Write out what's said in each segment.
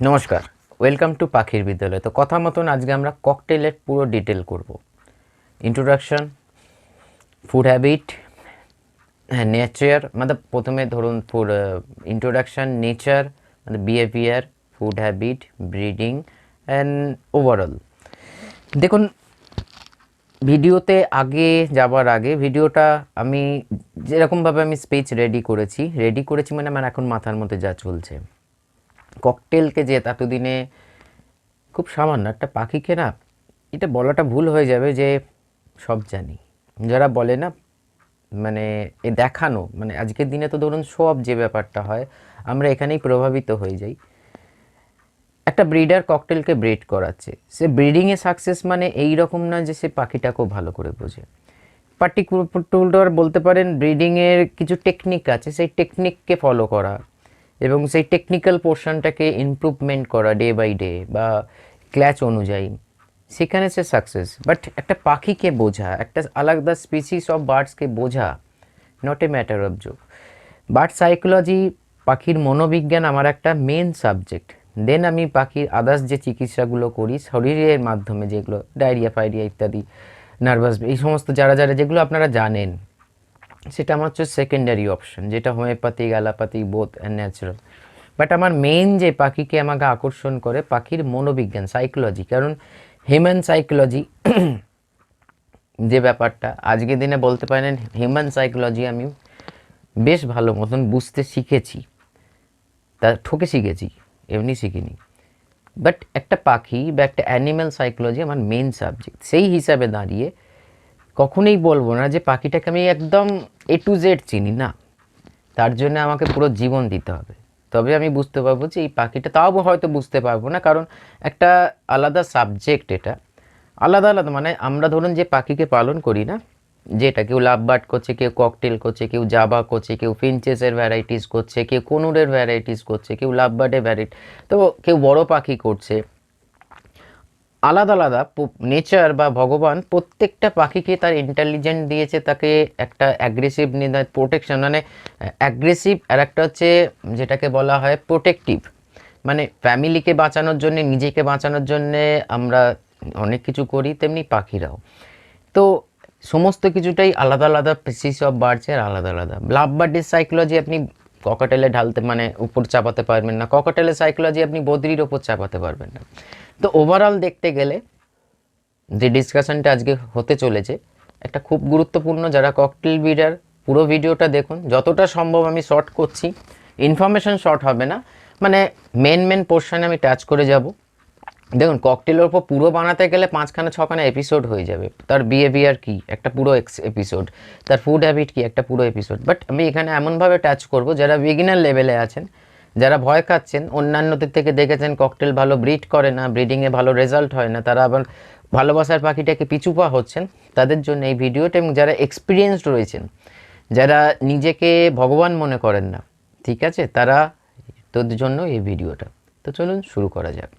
নমস্কার welcome to পাখির বিদ্যালয়। তো কথা মতন আজকে আমরা ককটেলের পুরো ডিটেল করব। ইন্ট্রোডাকশন ফুড হ্যাবিট হ্যাঁ নেচার মানে প্রথমে ধরুন ফুড ইন্ট্রোডাকশন নেচার মানে behaviour food habit breeding and overall দেখুন, ভিডিওতে আগে যাবার আগে ভিডিওটা আমি যেরকমভাবে আমি স্পিচ রেডি করেছি রেডি করেছি মানে আমার এখন মাথার মধ্যে যা চলছে। ককটেলকে যে এতদিনে খুব সামান্য একটা পাখিকে না এটা বলাটা ভুল হয়ে যাবে যে সব জানি। যারা বলে না মানে এ দেখানো মানে আজকের দিনে তো ধরুন সব যে ব্যাপারটা হয়, আমরা এখানেই প্রভাবিত হয়ে যাই। একটা ব্রিডার ককটেলকে ব্রিড করাচ্ছে। সে ব্রিডিংয়ে সাকসেস মানে এই রকম না যে সে পাখিটাকেও ভালো করে বোঝে। পার্টিকুলার বলতে পারেন, ব্রিডিংয়ের কিছু টেকনিক আছে, সেই টেকনিককে ফলো করা। এবং সেই টেকনিক্যাল পোর্শনটাকে ইমপ্রুভমেন্ট করা ডে বাই ডে বা ক্ল্যাচ অনুযায়ী, সেখানে সে সাকসেস বাট একটা পাখিকে বোঝা, একটা আলাদা স্পিসিস অফ বার্ডসকে বোঝা not a matter of joke bird psychology পাখির মনোবিজ্ঞান আমার একটা মেন সাবজেক্ট দেন আমি পাখির আদার্স যে চিকিৎসাগুলো করি, শরীরের মাধ্যমে যেগুলো ডায়রিয়া ফাইরিয়া ইত্যাদি নার্ভাস এই সমস্ত যারা যারা, যেগুলো আপনারা জানেন সেটা আমার হচ্ছে সেকেন্ডারি অপশন যেটা homeopathic allopathic both and natural but আমার মেন যে পাখিকে আমাকে আকর্ষণ করে, পাখির মনোবিজ্ঞান সাইকোলজি কারণ হিউম্যান সাইকোলজি যে ব্যাপারটা, আজকের দিনে বলতে পারেন হিউম্যান সাইকোলজি আমি বেশ ভালো মতন বুঝতে শিখেছি। তা ঠকে শিখেছি, এমনি শিখিনি। বাট একটা পাখি বা একটা অ্যানিম্যাল সাইকোলজি আমার মেন সাবজেক্ট সেই হিসাবে দাঁড়িয়ে কখনোই বলব না যে পাখিটাকে আমি একদম এ টু জেড চিনি, না। তার জন্য আমাকে পুরো জীবন দিতে হবে। তবে আমি বুঝতে পারব যে এই পাখিটা তাও হয়তো বুঝতে পারব না, কারণ একটা আলাদা সাবজেক্ট এটা। আলাদা আলাদা মানে আমরা ধরুন যে পাখিকে পালন করি না, যেটা কেউ লাভ বার্ড করছে, কেউ ককটেল করছে, কেউ জাবা করছে, কেউ ফিনচেসের ভ্যারাইটিস করছে, কেউ কোনুরের ভ্যারাইটিস করছে, কেউ লাভ বার্ডের ভ্যারাইটি তো কেউ বড় পাখি করছে আলাদা আলাদা নেচার বা ভগবান প্রত্যেকটা পাখিকে তার ইন্টেলিজেন্ট দিয়েছে, তাকে একটা অ্যাগ্রেসিভ প্রোটেকশন মানে অ্যাগ্রেসিভ আর একটা হচ্ছে যেটাকে বলা হয় প্রোটেকটিভ মানে ফ্যামিলিকে বাঁচানোর জন্যে, নিজেকে বাঁচানোর জন্যে আমরা অনেক কিছু করি, তেমনি পাখিরাও। তো, সমস্ত কিছুটাই আলাদা আলাদা পিসিস অফ বার্ডসের আলাদা আলাদা। লাভ বার্ডের সাইকোলজি আপনি ককাটেলে ঢালতে মানে উপর চাপাতে পারবেন না। ককাটেলের সাইকোলজি আপনি বদ্রির ওপর চাপাতে পারবেন না। তো ওভারঅল দেখতে গেলে যে ডিসকাশনটা আজকে হতে চলেছে, একটা খুব গুরুত্বপূর্ণ যারা ককটেল বিডার পুরো ভিডিওটা দেখুন। যতটা সম্ভব আমি শর্ট করছি। ইনফরমেশন শর্ট হবে না। মানে মেন মেন পোর্শানে আমি টাচ করে যাব। দেখুন ককটেলের ওপর পুরো বানাতে গেলে পাঁচখানা, ছখানা এপিসোড হয়ে যাবে। তার বিহেভিয়ার কি? একটা পুরো এক্স এপিসোড তার ফুড হ্যাবিট কি? একটা পুরো এপিসোড বাট আমি এখানে এমনভাবে টাচ করব, যারা বিগিনার লেভেলে আছেন যারা ভয় খাচ্ছেন অন্যান্যদের থেকে দেখেছেন ককটেল ভালো ব্রিড করে না ব্রিডিংয়ে ভালো রেজাল্ট হয় না, তারা আবার ভালোবাসার পাখিটাকে পিছু পা হচ্ছেন, তাদের জন্য এই ভিডিওটা এবং যারা এক্সপিরিয়েন্সড রয়েছেন, যারা নিজেকে ভগবান মনে করেন না, ঠিক আছে? তারা তোদের জন্য এই ভিডিওটা। তো চলুন শুরু করা যাক।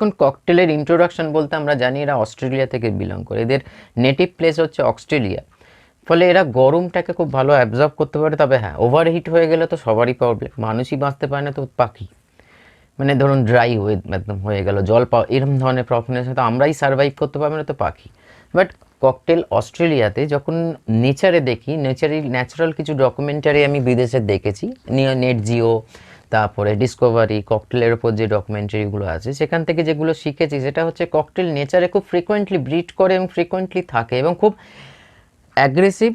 দেখুন ককটেলের ইন্ট্রোডাকশন বলতে আমরা জানি এরা অস্ট্রেলিয়া থেকে বিলং করে। এদের নেটিভ প্লেস হচ্ছে অস্ট্রেলিয়া। ফলে এরা গরমটাকে খুব ভালো অ্যাবজর্ব করতে পারে, তবে হ্যাঁ ওভারহিট হয়ে গেলে তো সবারই প্রবলেম মানুষই বাঁচতে পারে না তো পাখি। মানে ধরুন ড্রাই হয়ে একদম হয়ে গেল, জল পাওয়া এরকম ধরনের প্রবলেমের সাথে আমরাই সার্ভাইভ করতে পারব না তো পাখি। বাট ককটেল অস্ট্রেলিয়াতে যখন নেচারে দেখি নেচারি ন্যাচারাল কিছু ডকুমেন্টারি আমি বিদেশে দেখেছি নেট জিও তারপরে ডিসকভারি ককটেলের ওপর যে ডকুমেন্টারিগুলো আছে, সেখান থেকে যেগুলো শিখেছি, সেটা হচ্ছে ককটেল নেচারে খুব ফ্রিকোয়েন্টলি ব্রিড করে এবং ফ্রিকোয়েন্টলি থাকে এবং খুব অ্যাগ্রেসিভ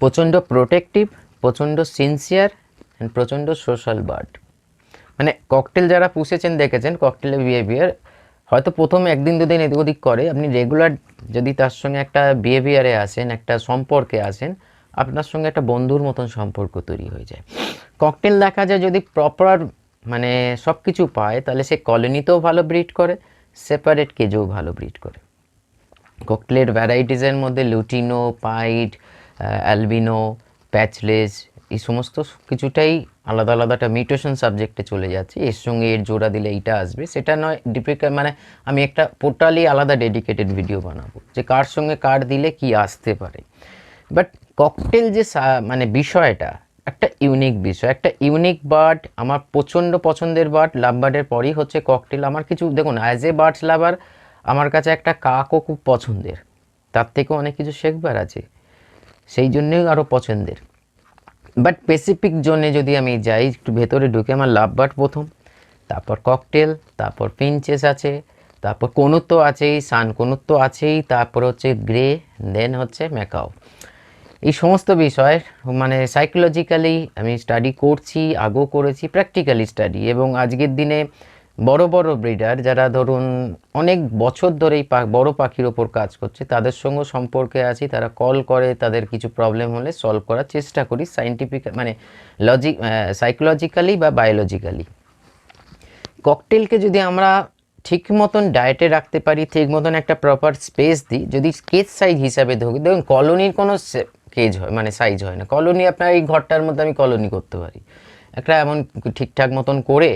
প্রচণ্ড প্রোটেক্টিভ প্রচণ্ড সিনসিয়ার অ্যান্ড প্রচণ্ড সোশ্যাল বার্ড মানে ককটেল যারা পুষেছেন, দেখেছেন ককটেলের বিহেভিয়ার হয়তো প্রথম একদিন দুদিন এদিক ওদিক করে, আপনি রেগুলার যদি তার সঙ্গে একটা বিহেভিয়ারে আসেন, একটা সম্পর্কে আসেন আপনার সঙ্গে একটা বন্ধুর মতন সম্পর্ক তৈরি হয়ে যায়। ককটেল দেখা যায় যদি প্রপার মানে সব কিছু পায়, তাহলে সে কলোনিতেও ভালো ব্রিড করে সেপারেট কেজেও ভালো ব্রিড করে। ককটেলের ভ্যারাইটিসের মধ্যে লুটিনো পাইট অ্যালবিনো প্যাচলেস এই সমস্ত কিছুটাই আলাদা আলাদা একটা মিউটেশন সাবজেক্টে চলে যাচ্ছে। এর সঙ্গে এর জোড়া দিলে এইটা আসবে। সেটা নয় ডিপিক্যাল মানে আমি একটা টোটালি আলাদা ডেডিকেটেড ভিডিও বানাবো। যে কার সঙ্গে কার দিলে কি আসতে পারে। বাট ককটেল যে মানে বিষয়টা, একটা ইউনিক বিষয়, একটা ইউনিক বার্ড, আমার প্রচণ্ড পছন্দের বার্ড লাভ বার্ডের পরই হচ্ছে ককটেল আমার কিছু, দেখুন অ্যাজ এ বার্ডস লাভার আমার কাছে একটা কাকও খুব পছন্দের। তার থেকেও অনেক কিছু শেখবার আছে। সেই জন্যই আরও পছন্দের। বাট স্পেসিফিক জোনে যদি আমি যাই, একটু ভেতরে ঢুকে আমার লাভ বার্ড প্রথম, তারপর ককটেল তারপর পিঞ্চেস আছে, তারপর কনুত্ব আছেই সান কনুত্ব আছেই, তারপর হচ্ছে গ্রে দেন হচ্ছে ম্যাকাও এই সমস্ত বিষয় মানে সাইকোলজিক্যালি আমি স্টাডি করছি, আগেও করেছি প্র্যাকটিক্যালি স্টাডি এবং আজকের দিনে বড় বড় ব্রিডার যারা ধরুন অনেক বছর ধরে এই বড় পাখির ওপর কাজ করছে, তাদের সঙ্গে সম্পর্কে আছি, তারা কল করে, তাদের কিছু প্রবলেম হলে সলভ করার চেষ্টা করি সাইন্টিফিক মানে লজিক সাইকোলজিক্যালি বা বায়োলজিক্যালি ককটেলকে যদি আমরা ঠিক মতন ডায়েটে রাখতে পারি, ঠিক মতন একটা প্রপার স্পেস দিই, যদি স্কেচ সাইজ হিসাবে ধরি দেখুন কলোনির কোনো কেজ হয় মানে সাইজ হয় না। কলোনি আপনার এই ঘরটার মধ্যে আমি কলোনি করতে পারি। একটা এমন ঠিকঠাক মতন করে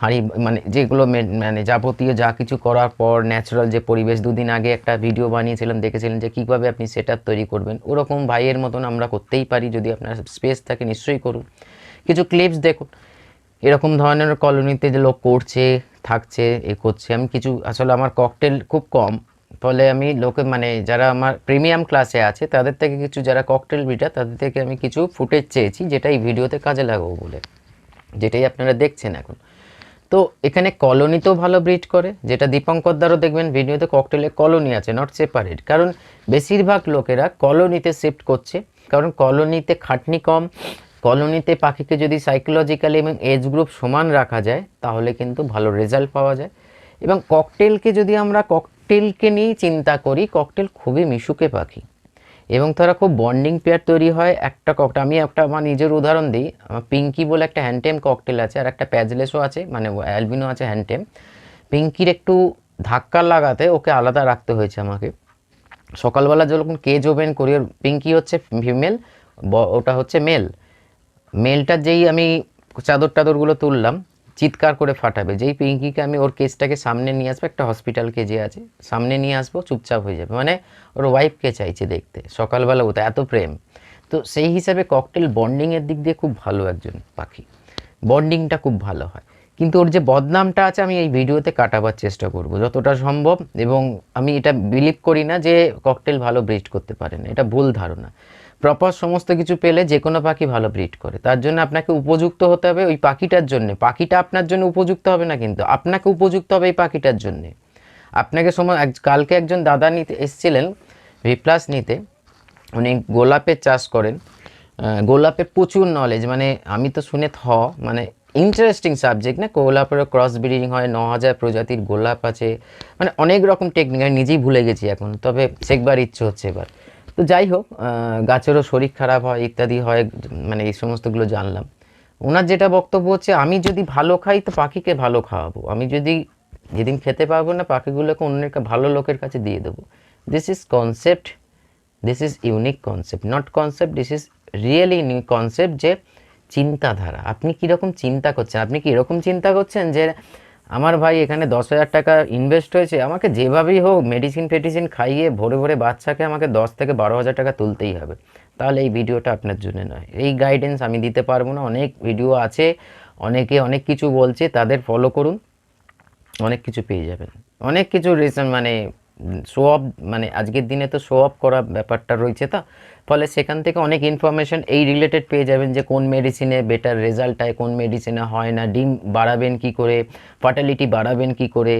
হাঁড়ি মানে যেগুলো মানে যাবতীয় যা কিছু করার পর ন্যাচারাল যে পরিবেশ, দুদিন আগে একটা ভিডিও বানিয়েছিলাম, দেখেছিলেন যে কীভাবে আপনি সেট তৈরি করবেন। ওরকম ভাইয়ের মতন আমরা করতেই পারি, যদি আপনার স্পেস থাকে নিশ্চয়ই করুন। কিছু ক্লিপস দেখুন। এরকম ধরনের কলোনিতে যে লোক করছে, থাকছে, এ করছে, আমি কিছু, আসলে আমার ককটেল খুব কম। ফলে আমি লোকে মানে যারা আমার প্রিমিয়াম ক্লাসে আছে, তাদের থেকে কিছু যারা ককটেল ব্রিডার তাদের থেকে আমি কিছু ফুটেজ চেয়েছি, যেটা এই ভিডিওতে কাজে লাগাবো বলে, যেটাই আপনারা দেখছেন এখন। তো এখানে কলোনিতেও ভালো ব্রিড করে, যেটা দীপঙ্কর দ্বারও দেখবেন, ভিডিওতে ককটেলে কলোনি আছে নট সেপারেট কারণ বেশিরভাগ লোকেরা কলোনিতে শিফট করছে, কারণ কলোনিতে খাটনি কম, কলোনিতে পাখিকে যদি সাইকোলজিক্যালি এবং এজ গ্রুপ সমান রাখা যায়, তাহলে কিন্তু ভালো রেজাল্ট পাওয়া যায়। এবং ককটেলকে যদি আমরা ককটেলকে নিয়েই চিন্তা করি, ককটেল খুবই মিশুকে পাখি। এবং তারা খুব বন্ডিং পেয়ার তৈরি হয়। একটা ককটেল আমি একটা আমার নিজের উদাহরণ দিই পিঙ্কি বলে একটা হ্যান্ডটেম ককটেল আছে, আর একটা প্যাজলেসও আছে মানে অ্যালবিনো আছে হ্যান্ডটেম পিঙ্কির একটু ধাক্কা লাগাতে ওকে আলাদা রাখতে হয়েছে আমাকে। সকালবেলা যখন কেজ ওপেন করি পিঙ্কি হচ্ছে ফিমেল ওটা হচ্ছে মেল মেলটার যেই আমি চাদর টাদরগুলো তুললাম চিৎকার করে ফাটাবে। যেই পিঙ্কিকে আমি ওর কেসটাকে সামনে নিয়ে আসব, একটা হসপিটাল কেজে আছে, সামনে নিয়ে আসব, চুপচাপ হয়ে যাবে। মানে ওর ওয়াইফকে চাইছে দেখতে। সকালবেলা ওটা এত প্রেম। তো সেই হিসাবে ককটেল বন্ডিংয়ের দিক দিয়ে খুব ভালো একজন পাখি। বন্ডিংটা খুব ভালো হয়। কিন্তু ওর যে বদনামটা আছে, আমি এই ভিডিওতে কাটাবার চেষ্টা করব। যতটা সম্ভব এবং আমি এটা বিলিভ করি না যে ককটেল ভালো ব্রিড করতে পারে না। এটা ভুল ধারণা। প্রপার সমস্ত কিছু পেলে যে কোনো পাখি ভালো ব্রিড করে। তার জন্য আপনাকে উপযুক্ত হতে হবে ওই পাখিটার জন্য। পাখিটা আপনার জন্য উপযুক্ত হবে না কিন্তু, আপনাকে উপযুক্ত হবে এই পাখিটার জন্যে। আপনাকে সময় কালকে একজন দাদা নিতে এসেছিলেন রিপ্লাস নিতে। উনি গোলাপের চাষ করেন। গোলাপের প্রচুর নলেজ মানে আমি তো শুনে থ মানে ইন্টারেস্টিং সাবজেক্ট না? গোলাপের ক্রস ব্রিডিং হয় ন হাজার প্রজাতির গোলাপ আছে। মানে অনেক রকম টেকনিক আমি নিজেই ভুলে গেছি এখন। তবে শেখবার ইচ্ছে হচ্ছে এবার। তো যাই হোক গাছেরও শরীর খারাপ হয়, ইত্যাদি হয় মানে এই সমস্তগুলো জানলাম। ওনার যেটা বক্তব্য হচ্ছে, আমি যদি ভালো খাই, তো পাখিকে ভালো খাওয়াবো। আমি যদি যেদিন খেতে পারব না, পাখিগুলোকে অন্যের ভালো লোকের কাছে দিয়ে দেবো। This is concept this is unique concept not concept this is really unique concept যে চিন্তাধারা। আপনি কীরকম চিন্তা করছেন? আপনি কি এরকম চিন্তা করছেন যে আমার ভাই এখানে দশ হাজার টাকা ইনভেস্ট হয়েছে, আমাকে যেভাবেই হোক মেডিসিন ফেডিসিন খাইয়ে ভরে ভরে বাচ্চাকে আমাকে দশ থেকে বারো হাজার টাকা তুলতেই হবে। তাহলে এই ভিডিওটা আপনার জন্য নয়। এই গাইডেন্স আমি দিতে পারব না। অনেক ভিডিও আছে, অনেকে অনেক কিছু বলছে, তাদের ফলো করুন। অনেক কিছু পেয়ে যাবেন। অনেক কিছু রিজন মানে শো অফ মানে আজকের দিনে তো শো অফ করা ব্যাপারটা রয়েছে তো। ফলে সেখান থেকে অনেক ইনফরমেশন এই রিলেটেড পেয়ে যাবেন যে কোন মেডিসিনে বেটার রেজাল্ট হয়, কোন মেডিসিনে হয় না, ডিম বাড়াবেন কি করে ফার্টালিটি বাড়াবেন কি করে,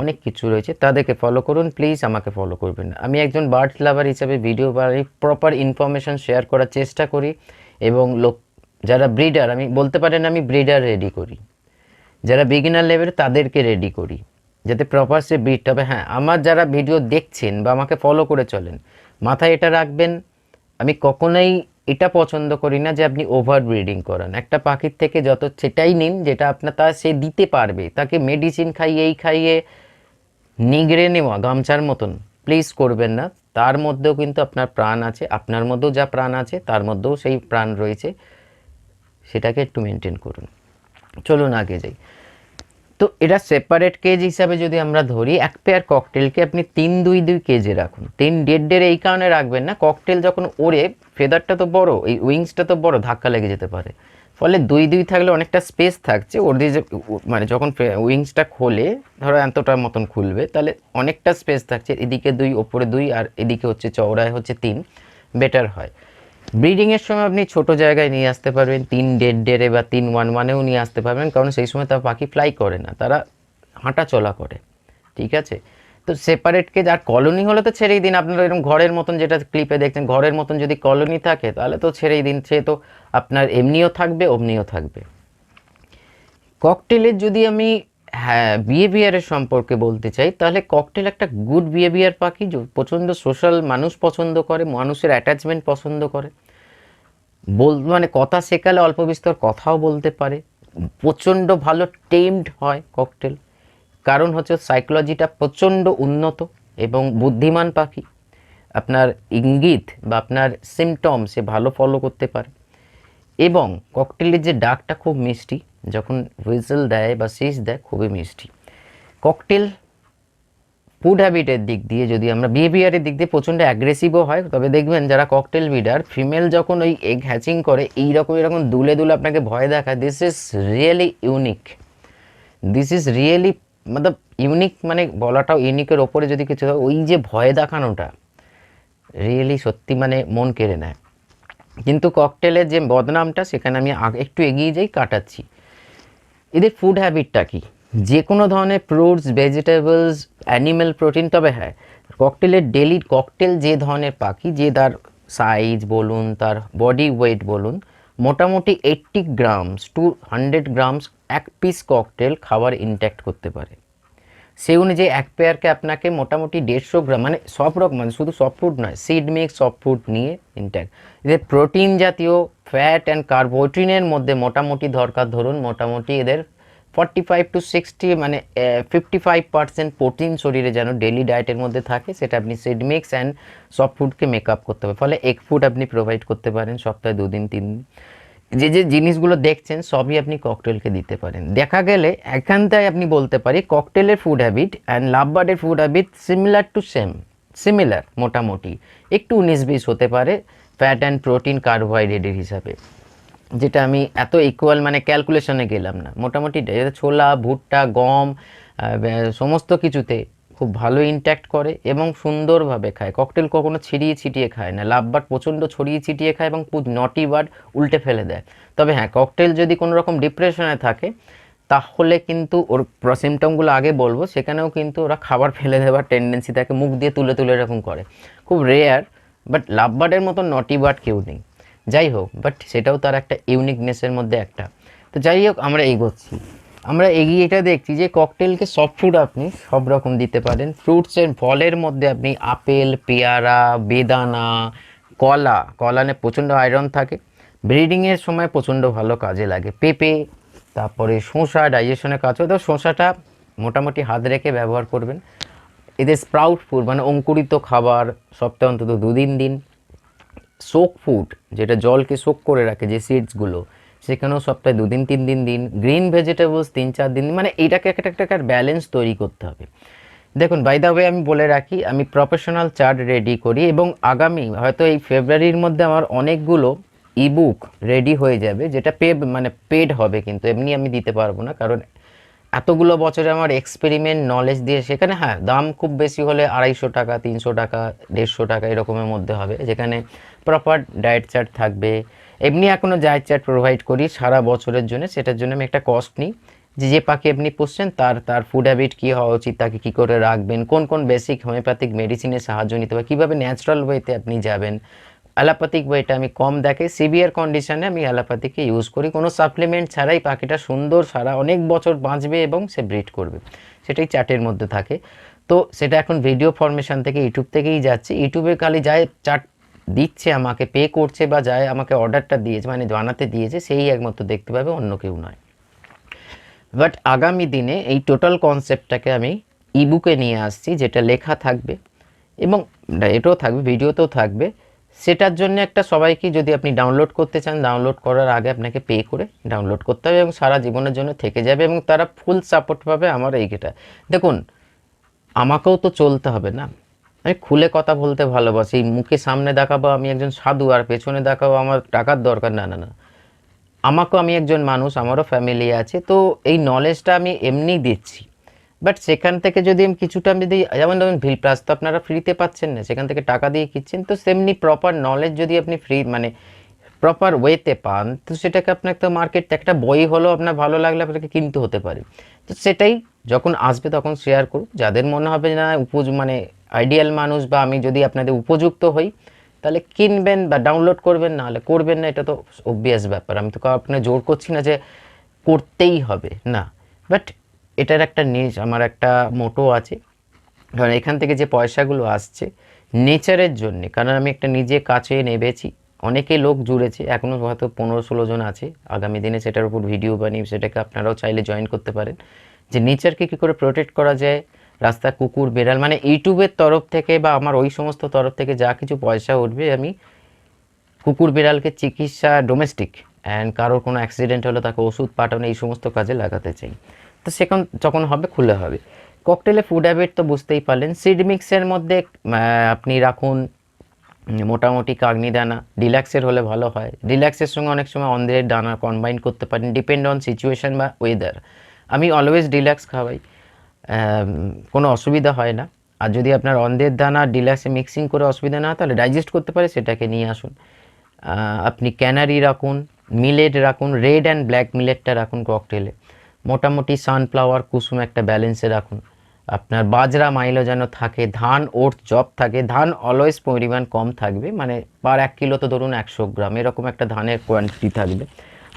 অনেক কিছু রয়েছে। তাদেরকে ফলো করুন প্লিজ আমাকে ফলো করবেন। আমি একজন বার্ড লাভার হিসাবে ভিডিও বাড়ি প্রপার ইনফরমেশন শেয়ার করার চেষ্টা করি এবং লোক, যারা ব্রিডার আমি বলতে পারেন আমি ব্রিডার রেডি করি। যারা বিগিনার লেভেল তাদেরকে রেডি করি। যাতে প্রপার সে ব্রিড তবে হ্যাঁ আমার যারা ভিডিও দেখছেন বা আমাকে ফলো করে চলেন, মাথায় এটা রাখবেন আমি কখনোই এটা পছন্দ করি না যে আপনি ওভার ব্রিডিং করান। একটা পাখির থেকে যত সেটাই নিন যেটা আপনার তা সে দিতে পারবে। তাকে মেডিসিন খাইয়ে, এই খাইয়ে নিগড়ে নেওয়া, গামছার মতন প্লিজ করবেন না। তার মধ্যেও কিন্তু আপনার প্রাণ আছে, আপনার মধ্যেও যা প্রাণ আছে, তার মধ্যেও সেই প্রাণ রয়েছে। সেটাকে একটু মেনটেন করুন। চলুন আগে যাই। তো এটা সেপারেট কেজ হিসাবে যদি আমরা ধরি, এক পেয়ার ককটেলকে আপনি তিন, দুই দুই কেজে রাখুন। তিন ডেড দেড় এই কারণে রাখবেন না ককটেল যখন ওড়ে ফেদারটা তো বড়, এই উইংসটা তো বড়, ধাক্কা লেগে যেতে পারে। ফলে দুই দুই থাকলে অনেকটা স্পেস থাকছে, ওর দিয়ে মানে যখন উইংসটা খোলে, ধরো এতটার মতন খুলবে, তাহলে অনেকটা স্পেস থাকছে, এদিকে দুই, ওপরে দুই, আর এদিকে হচ্ছে চওড়ায় হচ্ছে তিন বেটার হয়। ব্রিডিংয়ের সময় আপনি ছোট জায়গায় নিয়ে আসতে পারবেন, তিন দেড় দেড়ে বা তিন ওয়ান ওয়ানেও নিয়ে আসতে পারবেন, কারণ সেই সময় তার পাখি ফ্লাই করে না, তারা হাঁটা চলা করে, ঠিক আছে? তো সেপারেট কেজ আর কলোনি হলে তো ছেড়েই দিন, আপনারা এরকম ঘরের মতন যেটা ক্লিপে দেখছেন, ঘরের মতন যদি কলোনি থাকে, তাহলে তো ছেড়েই দিন, সে তো আপনার এমনিও থাকবে, অমনিও থাকবে। ককটেলের যদি আমি হ্যাঁ বিহেভিয়ারের সম্পর্কে বলতে চাই, তাহলে ককটেল একটা গুড বিহেভিয়ার পাখি প্রচণ্ড সোশ্যাল মানুষ পছন্দ করে, মানুষের অ্যাটাচমেন্ট পছন্দ করে। বল মানে কথা শেখালে অল্প বিস্তর কথাও বলতে পারে। প্রচণ্ড ভালো টেমড হয় ককটেল কারণ হচ্ছে সাইকোলজিটা প্রচণ্ড উন্নত এবং বুদ্ধিমান পাখি। আপনার ইঙ্গিত বা আপনার সিমটম সে ভালো ফলো করতে পারে। এবং ককটেলের যে ডাকটা খুব মিষ্টি। যখন হুইসেল দেয় বা সিস দেয় খুবই মিষ্টি। ককটেল ফুড হ্যাবিটের দিক দিয়ে যদি আমরা বিহেভিয়ারের দিক দিয়ে প্রচণ্ড অ্যাগ্রেসিভও হয় তবে দেখবেন যারা ককটেল বিডার ফিমেল যখন ওই এগ হ্যাচিং করে এইরকম এরকম দুলে দুলে আপনাকে ভয় দেখায় this is really unique this is really Matlab unique মানে বলাটাও ইউনিকের ওপরে যদি কিছু হয়, ওই যে ভয় দেখানোটা রিয়েলি সত্যি মানে মন কেড়ে নেয়। কিন্তু ককটেলের যে বদনামটা সেখানে আমি একটু এগিয়ে যাই কাটাচ্ছি। এদের ফুড হ্যাবিটটা কি? যে কোনো ধরনের ফ্রুটস ভেজিটেবলস অ্যানিম্যাল প্রোটিন তবে হ্যাঁ ককটেলের ডেলি ককটেল যে ধরনের পাখি, যে তার সাইজ বলুন, তার বডি ওয়েট বলুন, মোটামুটি eighty grams to hundred grams এক পিস ককটেল খাবার ইনট্যাক্ট করতে পারে। সেই অনুযায়ী এক পেয়ারকে আপনাকে মোটামুটি দেড়শো গ্রাম মানে সব রকম মানে শুধু সফট নয় সিড মিক্স সফট নিয়ে ইনট্যাক্ট এদের প্রোটিন জাতীয় ফ্যাট অ্যান্ড কার্বোটিনের মধ্যে মোটামুটি দরকার, ধরুন মোটামুটি এদের ফর্টি ফাইভ টু সিক্সটি মানে ফিফটি ফাইভ পার্সেন্ট প্রোটিন শরীরে যেন ডেলি ডায়েটের মধ্যে থাকে, সেটা আপনি সিড মিক্স অ্যান্ড সফট ফুডকে মেক আপ করতে হবে ফলে এগ ফুড আপনি প্রোভাইড করতে পারেন সপ্তাহে দুদিন, তিন দিন। যে যে জিনিসগুলো দেখছেন, সবই আপনি ককটেলকে দিতে পারেন। দেখা গেলে এখানটায় আপনি বলতে পারি ককটেলের food habit and লাভবার্ডের food habit similar to same similar মোটামুটি। একটু উনিশ বিশ হতে পারে ফ্যাট অ্যান্ড প্রোটিন কার্বোহাইড্রেটের হিসাবে। যেটা আমি এত ইকুয়াল মানে ক্যালকুলেশনে গেলাম না। মোটামুটি ছোলা, ভুট্টা, গম সমস্ত কিছুতে খুব ভালো ইনট্যাক্ট করে এবং সুন্দরভাবে খায়। ককটেল কখনো ছিটিয়ে ছিটিয়ে খায় না। লাভবার্ড প্রচণ্ড ছড়িয়ে ছিটিয়ে খায় এবং নটি বার্ড উল্টে ফেলে দেয়। তবে হ্যাঁ ককটেল যদি কোনো রকম ডিপ্রেশনে থাকে, তাহলে কিন্তু ওর সিমটমগুলো আগে বলব। সেখানেও কিন্তু ওরা খাবার ফেলে দেওয়ার টেন্ডেন্সি থাকে মুখ দিয়ে তুলে তুলে এরকম করে। খুব রেয়ার বাট লাভ লাভবার্ডের মতো নটি বার্ড কেউ নেই। যাই হোক বাট সেটাও তার একটা ইউনিকনেসের মধ্যে একটা। তো যাই হোক, আমরা এগোচ্ছি। আমরা এগিয়ে এটা দেখছি যে ককটেলকে সফট ফুড আপনি সব রকম দিতে পারেন। ফ্রুটসের ফলের মধ্যে আপনি আপেল, পেয়ারা, বেদানা, কলা কলানে প্রচণ্ড আয়রন থাকে। ব্রিডিংয়ের সময় প্রচণ্ড ভালো কাজে লাগে। পেঁপে, তারপরে শসা ডাইজেশনের কাজ তো শসাটা মোটামুটি হাত রেখে ব্যবহার করবেন। এদের স্প্রাউট ফুড মানে অঙ্কুরিত খাবার, সপ্তাহে অন্তত দুদিন দিন। সোক ফুড যেটা জলকে সোক করে রাখে যে সিডসগুলো সেখানেও সপ্তাহে দুদিন, তিন দিন দিন গ্রিন ভেজিটেবলস তিন, চার দিন। মানে এইটাকে একটা একটা ব্যালেন্স তৈরি করতে হবে দেখুন বাই দ্য ওয়ে আমি বলে রাখি, আমি প্রফেশনাল চার্ট রেডি করি এবং আগামী, হয়তো এই ফেব্রুয়ারির মধ্যে আমার অনেকগুলো ইবুক রেডি হয়ে যাবে, যেটা পে মানে পেড হবে কিন্তু, এমনি আমি দিতে পারব না, কারণ এতগুলো বছরে আমার এক্সপেরিমেন্ট নলেজ দিয়ে সেখানে হ্যাঁ দাম খুব বেশি হলে আড়াইশো টাকা, তিনশো টাকা, দেড়শো টাকা এরকমের মধ্যে হবে, যেখানে প্রপার ডায়েট চার্ট থাকবে এমনি এখনও ডায়েট চার্ট প্রোভাইড করি, সারা বছরের জন্য। সেটার জন্য আমি একটা কস্ট নিই। যে যে পাখি আপনি পুষছেন, তার তার ফুড হ্যাবিট কী হওয়া উচিত, তাকে কী করে রাখবেন, কোন কোন বেসিক হোমিওপ্যাথিক মেডিসিনের সাহায্য নিতে হবে, কীভাবে ন্যাচারাল ওয়েতে আপনি যাবেন। অ্যালোপ্যাথিক ওয়েটা আমি কম দেখে সিভিয়ার কন্ডিশনে আমি অ্যালোপ্যাথিকে ইউজ করি। কোনো সাপ্লিমেন্ট ছাড়াই পাখিটা সুন্দর, সারা অনেক বছর বাঁচবে এবং সে ব্রিড করবে। সেটাই চার্টের মধ্যে থাকে। তো, সেটা এখন ভিডিও ফরমেশন থেকে ইউটিউব থেকেই যাচ্ছে। ইউটিউবে খালি যায় চার্ট দিচ্ছে, আমাকে পে করছে বা যায়, আমাকে অর্ডারটা দিয়েছে মানে জানাতে দিয়েছে, সেই একমাত্র দেখতে পাবে, অন্য কেউ নয়। বাট আগামী দিনে এই টোটাল কনসেপ্টটাকে আমি ইবুকে নিয়ে আসছি, যেটা লেখা থাকবে, এবং এটাও থাকবে ভিডিওতেও থাকবে। সেটার জন্য একটা সবাইকে যদি আপনি ডাউনলোড করতে চান ডাউনলোড করার আগে আপনাকে পে করে ডাউনলোড করতে হবে, এবং সারা জীবনের জন্য থেকে যাবে, এবং তারা ফুল সাপোর্ট পাবে আমার এইটা দেখুন, আমাকেও তো চলতে হবে না। আমি খুলে কথা বলতে ভালোবাসি, মুখে সামনে দেখাবো, আমি একজন সাধু, আর পেছনে দেখাবো আমার টাকার দরকার। না না না। আমাকেও আমি একজন মানুষ, আমারও ফ্যামিলি আছে, তো এই নলেজটা আমি এমনি দিচ্ছি। বাট সেখান থেকে যদি আমি কিছুটা আমি দিই যেমন ধরুন ভিল প্লাস তো আপনারা ফ্রিতে পাচ্ছেন না, সেখান থেকে টাকা দিয়ে কিচ্ছেন তো সেমনি প্রপার নলেজ যদি আপনি ফ্রি মানে প্রপার ওয়েতে পান, তো সেটাকে আপনার তো মার্কেট একটা বই হলো আপনার ভালো লাগলে আপনাকে কিনতে হতে পারে। তো সেটাই যখন আসবে তখন শেয়ার করুন। যাদের মনে হবে না, উপজ মানে আইডিয়াল মানুষ বা আমি যদি আপনাদের উপযুক্ত হই, তাহলে কিনবেন বা ডাউনলোড করবেন না হলে করবেন না, এটা তো অবভিয়াস ব্যাপার। আমি তো আপনার জোর করছি না যে করতেই হবে, না। বাট এটার একটা নিজ আমার একটা মোটো আছে। কারণ এখান থেকে যে পয়সাগুলো আসছে নেচারের জন্যে, কারণ আমি একটা নিজে কাছে নেবেছি অনেকে লোক জুড়েছে এখনও হয়তো পনেরো ষোলো জন আছে। আগামী দিনে সেটার উপর ভিডিও বানিয়ে সেটাকে আপনারাও চাইলে জয়েন করতে পারেন। যে নেচারকে কী করে প্রোটেক্ট করা যায়, রাস্তা, কুকুর, বেড়াল মানে ইউটিউবের তরফ থেকে বা আমার ওই সমস্ত তরফ থেকে যা কিছু পয়সা উঠবে, আমি কুকুর, বিড়ালকে চিকিৎসা ডোমেস্টিক অ্যান্ড কারোর কোনো অ্যাক্সিডেন্ট হলে তাকে ওষুধ পাঠানো, এই সমস্ত কাজে লাগাতে চাই। তো সেখান, যখন হবে, খুলে হবে। ককটেলে ফুড হ্যাবিট তো বুঝতেই পারলেন। সিড মিক্সের মধ্যে আপনি রাখুন মোটামুটি কাগনি দানা ডিল্যাক্সের হলে ভালো হয়। ডিল্যাক্সের সঙ্গে অনেক সময় অন্ধ্রের দানা কম্বাইন করতে পারেন ডিপেন্ড অন সিচুয়েশন বা ওয়েদার আমি অলওয়েজ ডিল্যাক্স খাওয়াই কোনো অসুবিধা হয় না। আর যদি আপনার অন্ধের দানা ডিলাক্সে মিক্সিং করে অসুবিধা না তাহলে ডাইজেস্ট করতে পারে, সেটাকে নিয়ে আসুন। আপনি ক্যানারি রাখুন মিলেট রাখুন রেড অ্যান্ড ব্ল্যাক মিলেটটা রাখুন ককটেলে মোটামুটি সানফ্লাওয়ার কুসুম একটা ব্যালেন্সে রাখুন। আপনার বাজরা মাইলো যেন থাকে, ধান ওট জব থাকে, ধান অলওয়েজ পরিমাণ কম থাকবে মানে পার এক কিলো তো ধরুন একশো গ্রাম, এরকম একটা ধানের কোয়ান্টিটি থাকবে।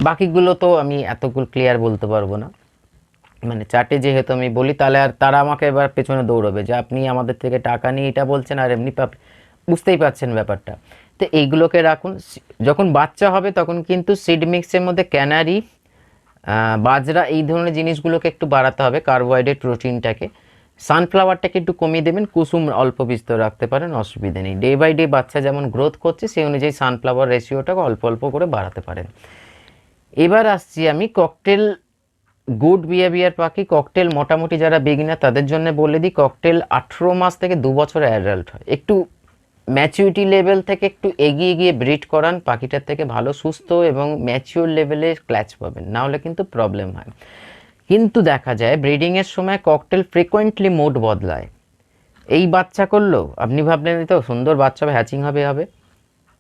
বাকিগুলো তো আমি এতগুলো ক্লিয়ার বলতে পারব না। মানে চাটে যেহেতু আমি বলি, তাহলে আর তারা আমাকে এবার পেছনে দৌড়বে যে আপনি আমাদের থেকে টাকা নিয়ে এটা বলছেন, আর এমনি বুঝতেই পারছেন ব্যাপারটা। তো এইগুলোকে রাখুন। যখন বাচ্চা হবে, তখন কিন্তু সিড মিক্সের মধ্যে ক্যানারি বাজরা, এই ধরনের জিনিসগুলোকে একটু বাড়াতে হবে কার্বোহাইড্রেট প্রোটিনটাকে সানফ্লাওয়ারটাকে একটু কমিয়ে দেবেন? কুসুম অল্প বিস্তর রাখতে পারেন, অসুবিধা নেই। ডে বাই ডে বাচ্চা যেমন গ্রোথ করছে, সেই অনুযায়ী সানফ্লাওয়ার রেশিওটাকে অল্প অল্প করে বাড়াতে পারেন। এবার আসছি আমি ককটেল গুড বিহেভিয়ার পাখি ককটেল মোটামুটি যারা বিগিনার তাদের জন্য বলে দিই ককটেল আঠেরো মাস থেকে দু বছর অ্যাডাল্ট হয়। একটু ম্যাচিউরিটি লেভেল থেকে একটু এগিয়ে গিয়ে ব্রিড করান, পাখিটার থেকে ভালো, সুস্থ এবং ম্যাচিওর লেভেলে ক্ল্যাচ পাবেন। না হলে কিন্তু প্রবলেম হয়। কিন্তু দেখা যায় ব্রিডিংয়ের সময় ককটেল ফ্রিকোয়েন্টলি মোড বদলায়। এই বাচ্চা করল? আপনি ভাবলেন তো সুন্দর বাচ্চা হবে হ্যাচিং হবে হবে।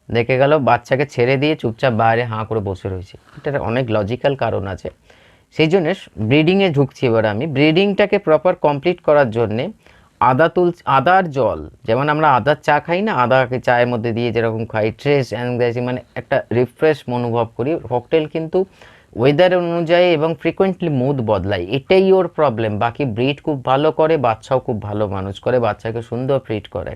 দেখে গেল বাচ্চাকে ছেড়ে দিয়ে চুপচাপ বাইরে হাঁ করে বসে রয়েছে। এটার অনেক লজিক্যাল কারণ আছে। সেই জন্য ব্রিডিংয়ে ঢুকছি এবার আমি। ব্রিডিংটাকে প্রপার কমপ্লিট করার জন্যে আদা তুল আদার জল, যেমন আমরা আদার চা খাই না, আদাকে চায়ের মধ্যে দিয়ে যেরকম খাই ট্রেস অ্যাংজাইটি মানে একটা রিফ্রেশ অনুভব করি। ককটেল কিন্তু ওয়েদার অনুযায়ী এবং ফ্রিকোয়েন্টলি মুড বদলায়, এটাই ওর প্রবলেম বাকি ব্রিড খুব ভালো করে, বাচ্চাও খুব ভালো মানুষ করে, বাচ্চাকে সুন্দর ব্রিড করে।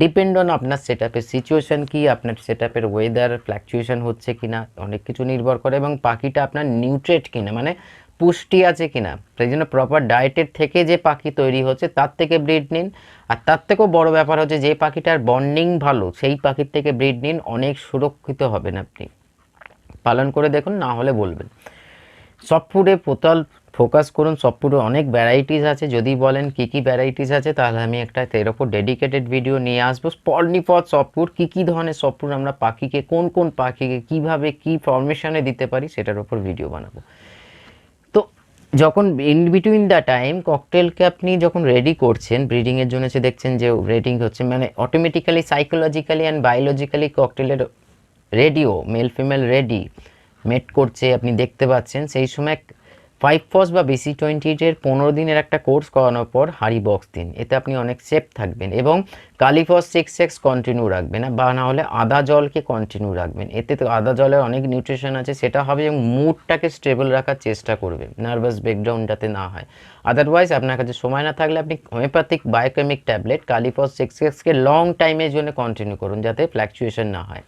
ডিপেন্ড অন আপনার সেট আপের সিচুয়েশন কী, আপনার সেট আপের ওয়েদার ফ্ল্যাকচুয়েশন হচ্ছে কি না অনেক কিছু নির্ভর করে এবং পাখিটা আপনার নিউট্রেট কিনা মানে পুষ্টি আছে কি না সেই জন্য প্রপার ডায়েটের থেকে যে পাখি তৈরি হচ্ছে, তার থেকে ব্রিড নিন। আর তার থেকেও বড় ব্যাপার হচ্ছে, যে পাখিটার বন্ডিং ভালো, সেই পাখির থেকে ব্রিড নিন, অনেক সুরক্ষিত হবেন আপনি। পালন করে দেখুন, না হলে বলবেন। সফট ফুডে পোতাল ফোকাস করুন ফুডে অনেক ভ্যারাইটিস আছে। যদি বলেন কী কী ভ্যারাইটিস আছে, তাহলে আমি একটা এর ওপর ডেডিকেটেড ভিডিও নিয়ে আসব। স্পর্নিপথ সফট ফুড কী কী ধরনের সফট ফুড আমরা পাখিকে, কোন কোন পাখিকে, কীভাবে কী ফরমেশনে দিতে পারি, সেটার ওপর ভিডিও বানাবো। তো যখন ইন বিটুইন দ্য টাইম ককটেলকে আপনি যখন রেডি করছেন ব্রিডিংয়ের জন্য সে দেখছেন যে রেডিং হচ্ছে মানে অটোমেটিক্যালি সাইকোলজিক্যালি অ্যান্ড বায়োলজিক্যালি ককটেলের রেডিও মেল ফিমেল রেডি মেট করছে, আপনি দেখতে পাচ্ছেন। সেই সময় ফাইভ ফস বা বিসি টোয়েন্টির পনেরো দিনের একটা কোর্স করানোর পর হাড়ি বক্স দিন। এতে আপনি অনেক সেফ থাকবেন এবং কালিফস সিক্স এক্স কন্টিনিউ রাখবেন, বা না হলে আদা জলকে কন্টিনিউ রাখবেন। এতে তো আদা জলের অনেক নিউট্রিশন আছে, সেটা হবে এবং মুডটাকে স্টেবল রাখার চেষ্টা করবেন নার্ভাস ব্রেকডাউন না হয়। আদারওয়াইজ আপনার কাছে সময় না থাকলে আপনি হোমিওপ্যাথিক বায়োকেমিক ট্যাবলেট কালিফস সিক্স এক্সকে লং টাইমের জন্য কন্টিনিউ করুন, যাতে ফ্ল্যাকচুয়েশন না হয়।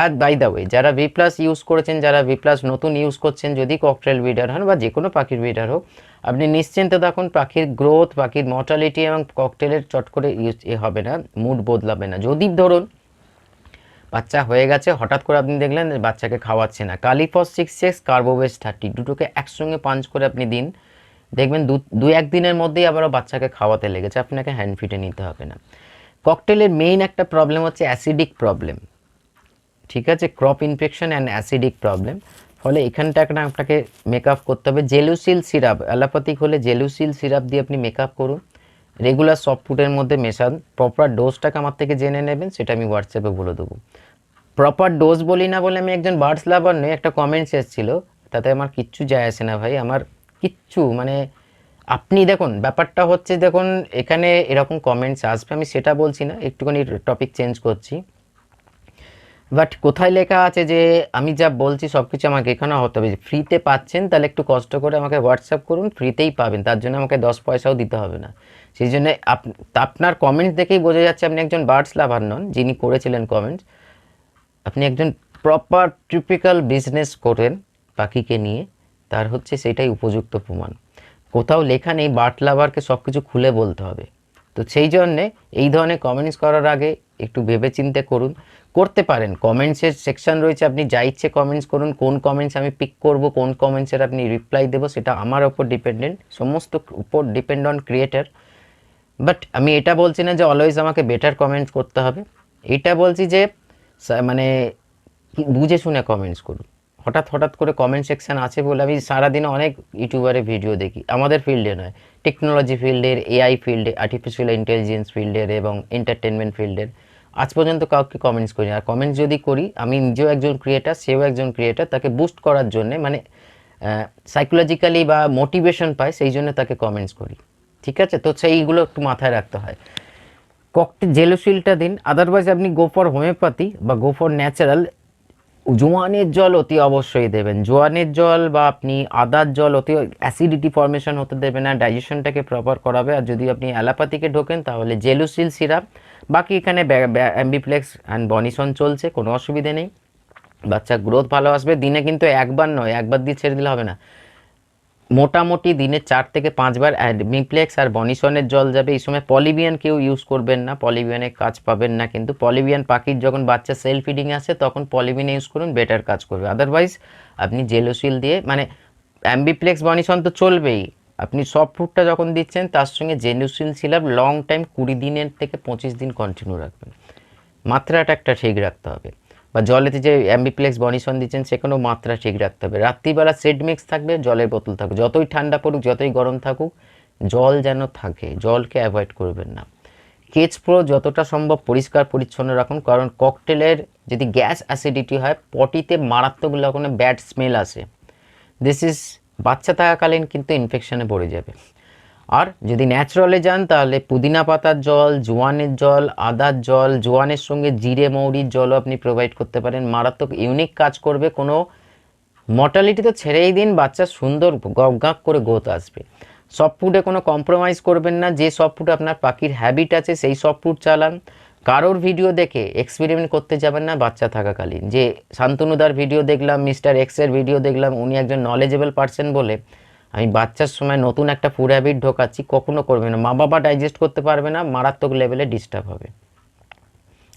আর বাই দ্য ওয়ে যারা ভি প্লাস ইউজ করেছেন, যারা ভি প্লাস নতুন ইউজ করছেন, যদি ককটেল ব্রিডার হন বা যে কোনো পাখির ব্রিডার হোক, আপনি নিশ্চিন্তে থাকুন পাখির গ্রোথ পাখির মর্টালিটি এবং ককটেলের চট করে ইউজ এ হবে না মুড বদলাবে না। যদি ধরুন বাচ্চা হয়ে গেছে, হঠাৎ করে আপনি দেখলেন বাচ্চাকে খাওয়াচ্ছে না, কালিফস সিক্স সিক্স কার্বোবেস থার্টি দুটোকে একসঙ্গে পাঞ্চ করে আপনি দিন, দেখবেন দু দু এক দিনের মধ্যেই আবারও বাচ্চাকে খাওয়াতে লেগেছে, আপনাকে হ্যান্ড ফিটে নিতে হবে না। ককটেলের মেইন একটা প্রবলেম হচ্ছে অ্যাসিডিক প্রবলেম ঠিক আছে? Crop infection and acidic problem ফলে এখানটা আপনাকে মেকআপ করতে হবে। জেলুসিল সিরাপ অ্যালোপ্যাথিক হলে জেলুসিল সিরাপ দিয়ে আপনি মেকআপ করুন। রেগুলার সফট ফুডের মধ্যে মেশান। প্রপার ডোজটাকে আমার থেকে জেনে নেবেন, সেটা আমি হোয়াটসঅ্যাপে বলে দেবো। প্রপার ডোজ বলি না বলে আমি একজন বার্ডস লাভার নই, একটা কমেন্টস এসেছিল। তাতে আমার কিচ্ছু যায় আসে না ভাই। আমার কিচ্ছু মানে আপনি দেখুন, ব্যাপারটা হচ্ছে দেখুন, এখানে এরকম কমেন্টস আসবে। আমি সেটা বলছি না, একটুখানি টপিক চেঞ্জ করছি। বাট কোথায় লেখা আছে যে আমি যা বলছি সব কিছু আমাকে এখানে হতে হবে। ফ্রিতে পাচ্ছেন, তাহলে একটু কষ্ট করে আমাকে হোয়াটসঅ্যাপ করুন ফ্রিতেই পাবেন। তার জন্য আমাকে দশ পয়সাও দিতে হবে না। সেই জন্য আপ- আপনার কমেন্টস দেখেই বোঝা যাচ্ছে আপনি একজন বার্ডস লাভার নন, যিনি করেছিলেন কমেন্টস আপনি একজন প্রপার টিপিক্যাল বিজনেস করেন পাখিকে নিয়ে। তার হচ্ছে সেটাই উপযুক্ত প্রমাণ। কোথাও লেখা নেই বার্ড লাভারকে সব কিছু খুলে বলতে হবে। তো সেই জন্যে এই ধরনের কমেন্টস করার আগে একটু ভেবেচিন্তে করুন। করতে পারেন। কমেন্টসের সেকশন রয়েছে, আপনি যা ইচ্ছে কমেন্টস করুন, কোন কমেন্টস আমি পিক করব, কোন কমেন্টসের আপনি রিপ্লাই দেবো, সেটা আমার ওপর ডিপেন্ডেন্ট সমস্ত উপর ডিপেন্ড অন ক্রিয়েটার বাট আমি এটা বলছি না যে অলওয়েজ আমাকে বেটার কমেন্টস করতে হবে। এটা বলছি যে মানে বুঝে শুনে কমেন্টস করুন। হঠাৎ হঠাৎ করে কমেন্ট সেকশন আছে বলে আমি সারাদিনে অনেক ইউটিউবারে ভিডিও দেখি। আমাদের ফিল্ডে নয় টেকনোলজি ফিল্ডের এআই ফিল্ডে আর্টিফিশিয়াল ইন্টেলিজেন্স ফিল্ডের এবং এন্টারটেনমেন্ট ফিল্ডের আজ পর্যন্ত কাউকে কমেন্টস করি। আর কমেন্টস যদি করি, আমি নিজেও একজন ক্রিয়েটার সেও একজন ক্রিয়েটার তাকে বুস্ট করার জন্যে মানে সাইকোলজিক্যালি বা মোটিভেশন পায়, সেই জন্য তাকে কমেন্টস করি। ঠিক আছে? তো সেইগুলো একটু মাথায় রাখতে হয়। ককটে জেলোসিলটা দিন। আদারওয়াইজ আপনি গো ফর হোমিওপ্যাথি বা গো ফর ন্যাচারাল জোয়ানের জল অতি অবশ্যই দেবেন। জোয়ানের জল বা আপনি আদার জল অতি অ্যাসিডিটি ফর্মেশন হতে দেবে না ডাইজেশনটাকে প্রপার করাবে। আর যদি আপনি অ্যালাপ্যাথিকে ঢোকেন, তাহলে জেলুসিল সিরাপ। বাকি এখানে অ্যাম্বিপ্লেক্স অ্যান্ড বনিসন চলছে, কোনো অসুবিধে নেই। বাচ্চা গ্রোথ ভালো আসবে। দিনে কিন্তু একবার নয়, একবার দিয়ে ছেড়ে দিলে হবে না। মোটামুটি দিনে চার থেকে পাঁচবার মিপ্লেক্স আর বনিসনের জল যাবে। এই সময় পলিবিয়ান কেউ ইউজ করবেন না পলিবিয়ানে কাজ পাবেন না কিন্তু পলিবিয়ান পাখির যখন বাচ্চা সেল ফিডিং আসে, তখন পলিবিয়ান ইউজ করুন বেটার কাজ করবে। আদারওয়াইজ আপনি জেলোসিল দিয়ে মানে অ্যাম্বিপ্লেক্স, বনিসন তো চলবেই। আপনি সব ফুডটা যখন দিচ্ছেন, তার সঙ্গে জেলুসিল সিলাপ লং টাইম কুড়ি দিনের থেকে পঁচিশ দিন কন্টিনিউ রাখবেন। মাত্রাটা একটা ঠিক রাখতে হবে। বা জলেতে যে অ্যাম্বিপ্লেক্স বনিসন দিচ্ছেন, সেখানেও মাত্রা ঠিক রাখতে হবে। রাত্রিবেলা সেড মিক্স থাকবে, জলের বোতল থাকবে। যতই ঠান্ডা পড়ুক, যতই গরম থাকুক, জল যেন থাকে। জলকে অ্যাভয়েড করবেন না। কেচ প্রো যতটা সম্ভব পরিষ্কার পরিচ্ছন্ন রাখুন, কারণ ককটেলের যদি গ্যাস অ্যাসিডিটি হয়, পটিতে মারাত্মক রকমের ব্যাড স্মেল আসে। দিস ইজ বাচ্চা থাকাকালীন কিন্তু ইনফেকশনে পড়ে যাবে। আর যদি ন্যাচারালে যান, তাহলে পুদিনা পাতার জল, জোয়ানের জল, আদার জল, জোয়ানের সঙ্গে জিরে, মৌরির জলও আপনি প্রোভাইড করতে পারেন। মারাত্মক ইউনিক কাজ করবে কোনো মর্টালিটি তো ছেড়েই দিন, বাচ্চা সুন্দর গাক করে গ্রোথ আসবে। সব ফুডে কোনো কম্প্রোমাইজ করবেন না, যে সব ফুড আপনার পাখির হ্যাবিট আছে, সেই সব ফুড চালান। কারোর ভিডিও দেখে এক্সপেরিমেন্ট করতে যাবেন না, বাচ্চা থাকাকালীন। যে শান্তনুদার ভিডিও দেখলাম মিস্টার এক্সের ভিডিও দেখলাম, উনি একজন নলেজেবল পার্সন বলে আমি বাচ্চার সময় নতুন একটা ফুড হ্যাবিট ঢোকাচ্ছি, কখনো করবে না। মা বাবা ডাইজেস্ট করতে পারবে না, মারাত্মক লেভেলে ডিস্টার্ব হবে।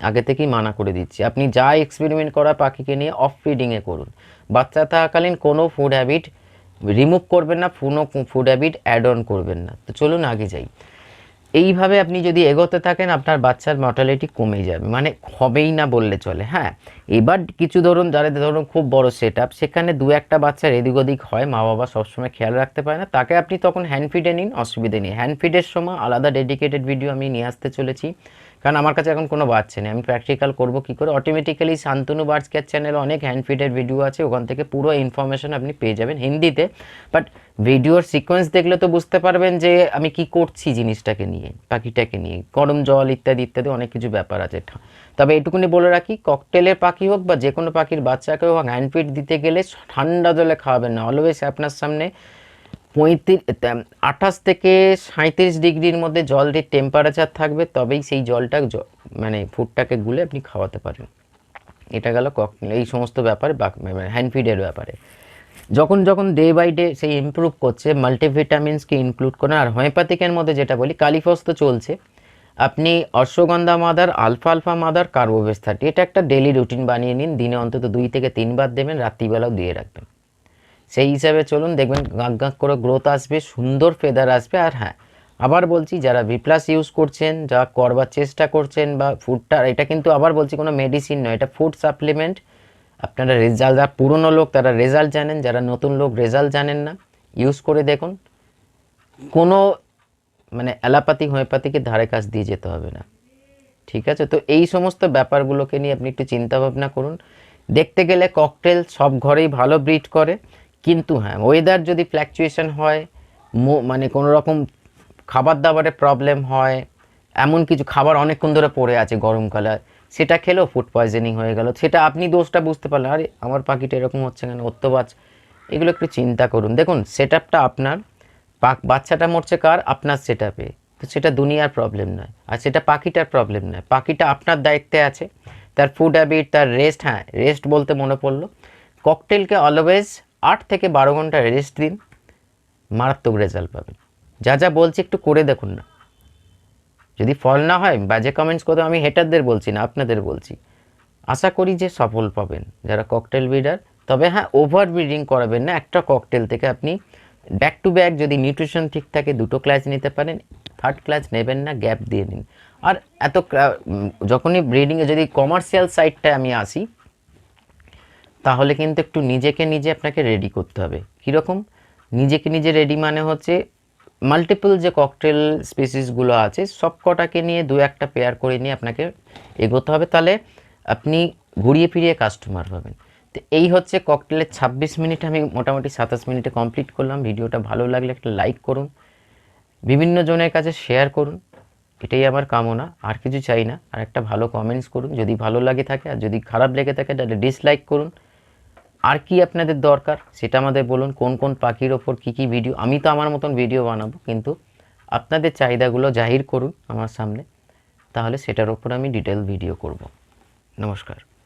আগে থেকেই মানা করে দিচ্ছি। আপনি যা এক্সপেরিমেন্ট করা পাখিকে নিয়ে অফ ফিডিংয়ে করুন। বাচ্চা থাকাকালীন কোনো ফুড হ্যাবিট রিমুভ করবেন না, কোনো ফুড হ্যাবিট অ্যাড অন করবেন না। তো চলুন আগে যাই। এইভাবে আপনি যদি এগোতে থাকেন, আপনার বাচ্চার মর্টালিটি কমে যাবে। মানে হবেই না বললে চলে হ্যাঁ? এবার কিছু ধরুন যারা ধরুন খুব বড় সেট আপ সেখানে দু একটা বাচ্চার এদিক ওদিক হয় মা বাবা সবসময় খেয়াল রাখতে পারে না। তাকে আপনি তখন হ্যান্ড ফিডে নিন, অসুবিধে নেই। হ্যান্ড ফিডের সময় আলাদা ডেডিকেটেড ভিডিও আমি নিয়ে আসতে চলেছি। কারণ আমার কাছে এখন কোনো বাচ্চা নেই। আমি প্র্যাকটিক্যাল করব কী করে? অটোমেটিক্যালি শান্তনু বার্ডস কেয়ার চ্যানেলে অনেক হ্যান্ড ফিডের ভিডিও আছে। ওখান থেকে পুরো ইনফরমেশন আপনি পেয়ে যাবেন হিন্দিতে। বাট ভিডিওর সিকোয়েন্স দেখলে তো বুঝতে পারবেন যে আমি কি করছি জিনিসটাকে নিয়ে, পাখিটাকে নিয়ে। গরম জল ইত্যাদি ইত্যাদি অনেক কিছু ব্যাপার আছে। তবে এটুকুনি বলে রাখি ককটেলের পাখি হোক বা যে কোনো পাখির বাচ্চাকে হোক হ্যান্ড ফিড দিতে গেলে ঠান্ডা জলে খাওয়াবেন না। অলওয়েজ আপনার সামনে পঁয়ত্রিশ আঠাশ থেকে সাঁত্রিশ ডিগ্রির মধ্যে জলটির টেম্পারেচার থাকবে, তবেই সেই জলটা মানে ফুডটাকে গুলে আপনি খাওয়াতে পারেন এটা গেল ককটেল এই সমস্ত ব্যাপারে হ্যান্ড ফিডের ব্যাপারে। যখন যখন ডে বাই ডে সেই ইমপ্রুভ করছে মাল্টিভিটামিনসকে ইনক্লুড করে, আর হোমিওপ্যাথিকের মধ্যে যেটা বলি কালিফস তো চলছে, আপনি ashwagandha mother alpha alpha mother কার্বোভেস thirty এটা একটা ডেলি রুটিন বানিয়ে নিন, দিনে অন্তত দুই থেকে তিনবার দেবেন, রাত্রিবেলাও দিয়ে রাখবেন। সেই হিসাবে চলুন দেখবেন গাঁক গাঁক করে গ্রোথ আসবে, সুন্দর ফেদার আসবে, আর হ্যাঁ আবার বলছি যারা ভিপ্লাস ইউজ করছেন যা করবার চেষ্টা করছেন বা ফুডটা এটা কিন্তু আবার বলছি কোনো মেডিসিন নয়, এটা ফুড সাপ্লিমেন্ট আপনারা রেজাল্ট যারা পুরনো লোক, তারা রেজাল্ট জানেন, যারা নতুন লোক রেজাল্ট জানেন না ইউজ করে দেখুন। কোনো মানে অ্যালাপাতি হোমিওপ্যাথিকে ধারে কাছ দিয়ে যেতে হবে না। ঠিক আছে? তো এই সমস্ত ব্যাপারগুলোকে নিয়ে আপনি একটু চিন্তা ভাবনা করুন। দেখতে গেলে ককটেল সব ঘরেই ভালো ব্রিড করে। কিন্তু হ্যাঁ ওয়েদার যদি ফ্ল্যাকচুয়েশন হয় মানে কোনো রকম খাবার দাবারে প্রবলেম হয়, এমন কিছু খাবার অনেকক্ষণ ধরে পড়ে আছে গরমকালে সেটা খেলেও ফুড পয়জনিং হয়ে গেল। সেটা আপনি দোষটা বুঝতে পারলেন। আরে, আমার পাখিটা এরকম হচ্ছে কেন? অত্যবাজ এগুলো একটু চিন্তা করুন। দেখুন সেট আপনার, পাক, বাচ্চাটা মরছে কার? আপনার সেট আপে তো সেটা দুনিয়ার প্রবলেম নয়। আর সেটা পাখিটার প্রবলেম নয়। পাখিটা আপনার দায়িত্বে আছে। তার ফুড হ্যাবিট তার রেস্ট হ্যাঁ রেস্ট বলতে মনে পড়ল। ককটেলকে অলওয়েজ আট থেকে বারো ঘণ্টা রেস্ট দিন, মারাত্মক রেজাল্ট পাবেন। যা যা বলছি একটু করে দেখুন না। যদি ফল না হয়, বাজে কমেন্টস করতে আমি হেটারদের বলছি না, আপনাদের বলছি। আশা করি যে সফল পাবেন যারা ককটেল ব্রিডার তবে হ্যাঁ ওভার ব্রিডিং করাবেন না, একটা ককটেল থেকে আপনি ব্যাক টু ব্যাক যদি নিউট্রিশন ঠিক থাকে, দুটো ক্লাস নিতে পারেন থার্ড ক্লাস নেবেন না গ্যাপ দিয়ে নিন। আর এত যখনই ব্রিডিংয়ে যদি কমার্শিয়াল সাইডটায় আমি আসি তাহলে কিন্তু একটু নিজেকে নিজে আপনাকে রেডি করতে হবে। কীরকম? নিজেকে নিজে রেডি মানে হচ্ছে মাল্টিপল যে ককটেল স্পিসিসগুলো আছে সব কটাকে নিয়ে দু একটা পেয়ার করে নিয়ে আপনাকে এগোতে হবে। তাহলে আপনি ঘুরিয়ে ফিরিয়ে কাস্টমার পাবেন তো এই হচ্ছে ককটেলের ছাব্বিশ মিনিট। আমি মোটামুটি সাতাশ মিনিটে কমপ্লিট করলাম। ভিডিওটা ভালো লাগলে একটা লাইক করুন। বিভিন্ন জনের কাছে শেয়ার করুন। এটাই আমার কামনা। আর কিছু চাই না। আর একটা ভালো কমেন্টস করুন। যদি ভালো লাগে থাকে আর যদি খারাপ লেগে থাকে তাহলে ডিসলাইক করুন। আর কি আপনাদের দরকার সেটা আমাদের বলুন, কোন কোন পাখির ওপর কী কী ভিডিও আমি তো আমার মতন ভিডিও বানাবো, কিন্তু আপনাদের চাহিদাগুলো জাহির করুন আমার সামনে, তাহলে সেটার ওপর আমি ডিটেল ভিডিও করব। নমস্কার।